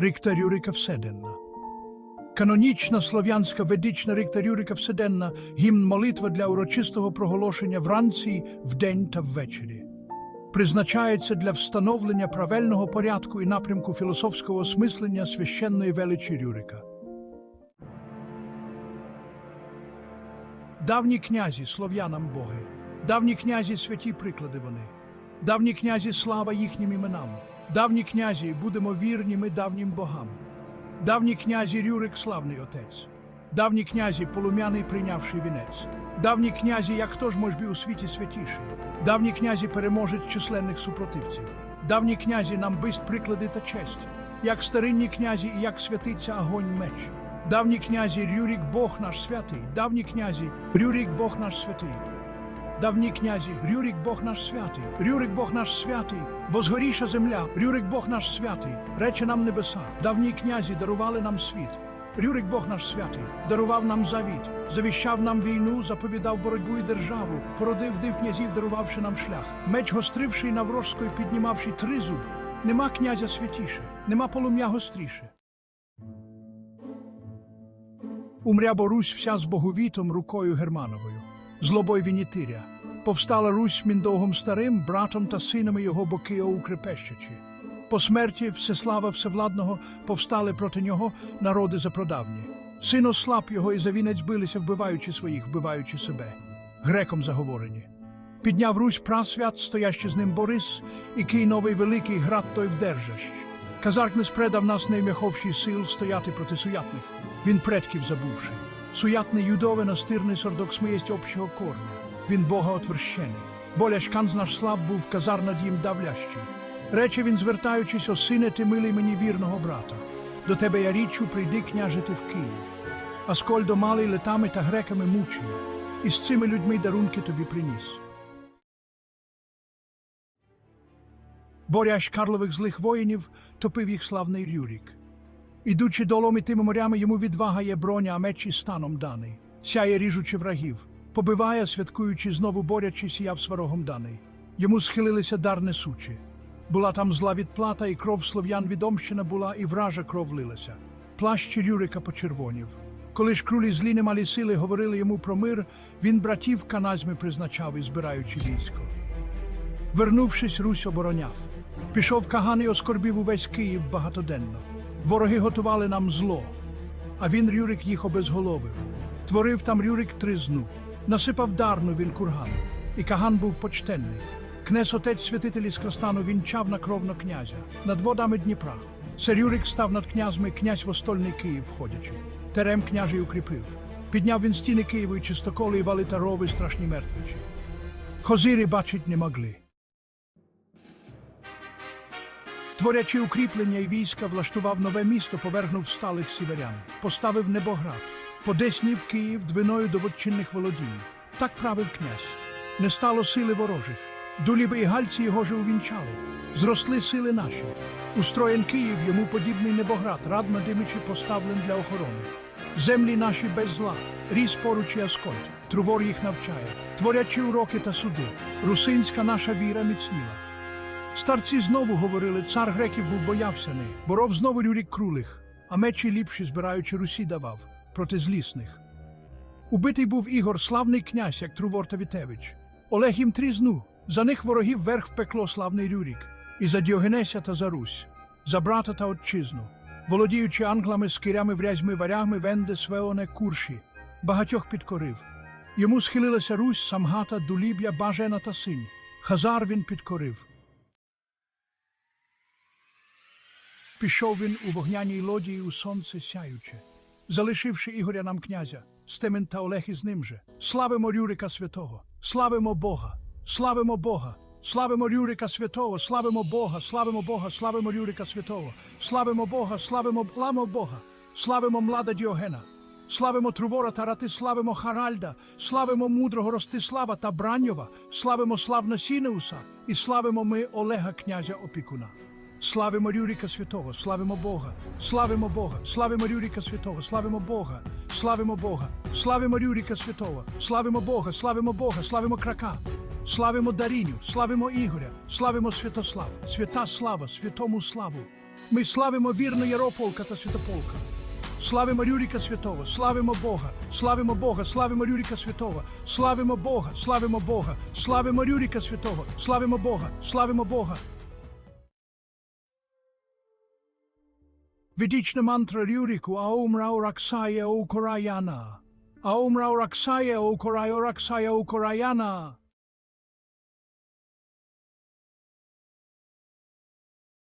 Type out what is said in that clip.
Рикта Рюрика Вседенна. Канонічна слов'янська ведична рикта Рюрика Вседенна гімн молитва для урочистого проголошення вранці, вдень та ввечері. Призначається для встановлення правильного порядку і напрямку філософського осмислення священної величі Рюрика. Давні князі слов'янам боги, давні князі святі приклади вони, давні князі слава їхнім іменам, давні князі будемо вірні ми давнім богам, давні князі Рюрик славний отець, давні князі полум'яний прийнявший вінець, давні князі, як хто ж може би у світі святіший, давні князі переможець численних супротивців, давні князі нам бисть приклади та честь, як старинні князі і як святиться огонь меч. Давні князі Рюрік Бог наш святий, давні князі Рюрік Бог наш святий. Давні князі, Рюрік Бог наш святий, Рюрик Бог наш святий, возгоріша земля, Рюрик Бог наш святий, рече нам небеса. Давні князі дарували нам світ. Рюрик Бог наш святий, дарував нам завіт, завіщав нам війну, заповідав боротьбу і державу, породив див князів, дарувавши нам шлях. Меч гостривший наврожською, піднімавши тризуб. Нема князя святіше, нема полум'я гостріше. Умря бо Русь вся з боговітом рукою Германовою, злобой Вінітиря. Повстала Русь міндовгом старим, братом та синами його боки укрепещачи. По смерті Всеслава Всевладного повстали проти нього народи запрадавні. Син ослаб його і за вінець билися, вбиваючи своїх, вбиваючи себе. Греком заговорені. Підняв Русь прасвят, стоящий з ним Борис, і кий новий великий град той вдержащ. Казарк не спредав нас неймяховший сил стояти проти суятних. Він предків забувши. Суятний юдове настирний сордок смієсть общого корня. Він Бога отверщений. Боля шканз наш слаб був, казар над їм давлящий. Рече він, звертаючись, о сине, ти милий мені вірного брата. До тебе я річу, прийди княжити в Київ. Аскольдо малий летами та греками мучений, і з цими людьми дарунки тобі приніс. Боря Карлових злих воїнів топив їх славний Рюрік. Ідучи долом і тими морями, йому відвага є броня, а меч і станом даний. Сяє ріжучи врагів, побиває, святкуючи, знову борячись, сіяв сварогом даний. Йому схилилися дар несучі. Була там зла відплата, і кров слов'ян відомщена була, і вража кров лилася. Плащ Рюрика почервонів. Коли ж крулі злі не мали сили, говорили йому про мир, він братів каназьми призначав, і збираючи військо. Вернувшись, Русь обороняв. Пішов Каган і оскорбів увесь Київ багатоденно. Вороги готували нам зло, а він Рюрик їх обезголовив. Творив там Рюрик тризну, насипав дарну він курган, і Каган був почтенний. Кнес отець святителі з Крастану вінчав на кровно князя над водами Дніпра. Це Рюрик став над князьми, князь в остольний Київ входячи. Терем княжий укріпив. Підняв він стіни Києву і чистоколи і вали та рови страшні мертвичі. Хозири бачить не могли. Творячи укріплення і війська, влаштував нове місто, повернув сталих сіверян, поставив Небоград, подеснів Київ двиною до вотчинних володінь. Так правив князь. Не стало сили ворожих. Дуліби і гальці його же увінчали. Зросли сили наші. Устроєн Київ, йому подібний Небоград, радно димичі поставлен для охорони. Землі наші без зла, ріс поруч і Аскольд, Трувор їх навчає, творячи уроки та суди. Русинська наша віра міцніла. Старці знову говорили, цар греків був боявся не, боров знову Рюрік крулих, а мечі ліпші, збираючи Русі, давав проти злісних. Убитий був Ігор, славний князь, як Трувор та Вітевич. Олег їм трізну, за них ворогів верх в пекло славний Рюрік, і за Діогенеся та за Русь, за брата та отчизну, володіючи англами, скирями, врязьми, варягми, венде, свеоне, курші, багатьох підкорив. Йому схилилася Русь, Самгата, Дуліб'я, Бажена та синь. Хазар він підкорив. Пішов він у вогняній лодії у сонце сяюче, залишивши Ігоря нам князя, Стемен та Олег із ним же. Славимо Рюрика Святого, славимо Бога, славимо Бога, славимо Рюрика Святого, славимо Бога, славимо Бога, славимо Рюрика Святого, славимо Бога, славимо славимо Бога, славимо млада Діогена, славимо Трувора та Рати, славимо Харальда, славимо мудрого Ростислава та Браньова, славимо славна Сінеуса. І славимо ми Олега князя Опікуна. Славимо Рюрика Святого, славимо Бога, славимо Бога, славимо Рюрика Святого, славимо Бога, славимо Бога, славимо Рюрика Святого, славимо Бога, славимо Бога, славимо Крака, славимо Даріню, славимо Ігоря, славимо Святослав, свята слава, святому славу. Ми славимо вірно Ярополка та Святополка. Славимо Рюрика Святого, славимо Бога, славимо Бога, славимо Рюрика Святого, славимо Бога, славимо Бога, славимо Рюрика Святого, славимо Бога, славимо Бога. Vidicna mantra Ryuriku Aum Rao Raksaya O Korayana. Aum Rao Raksaya O Korayo Raksaya O Korayana.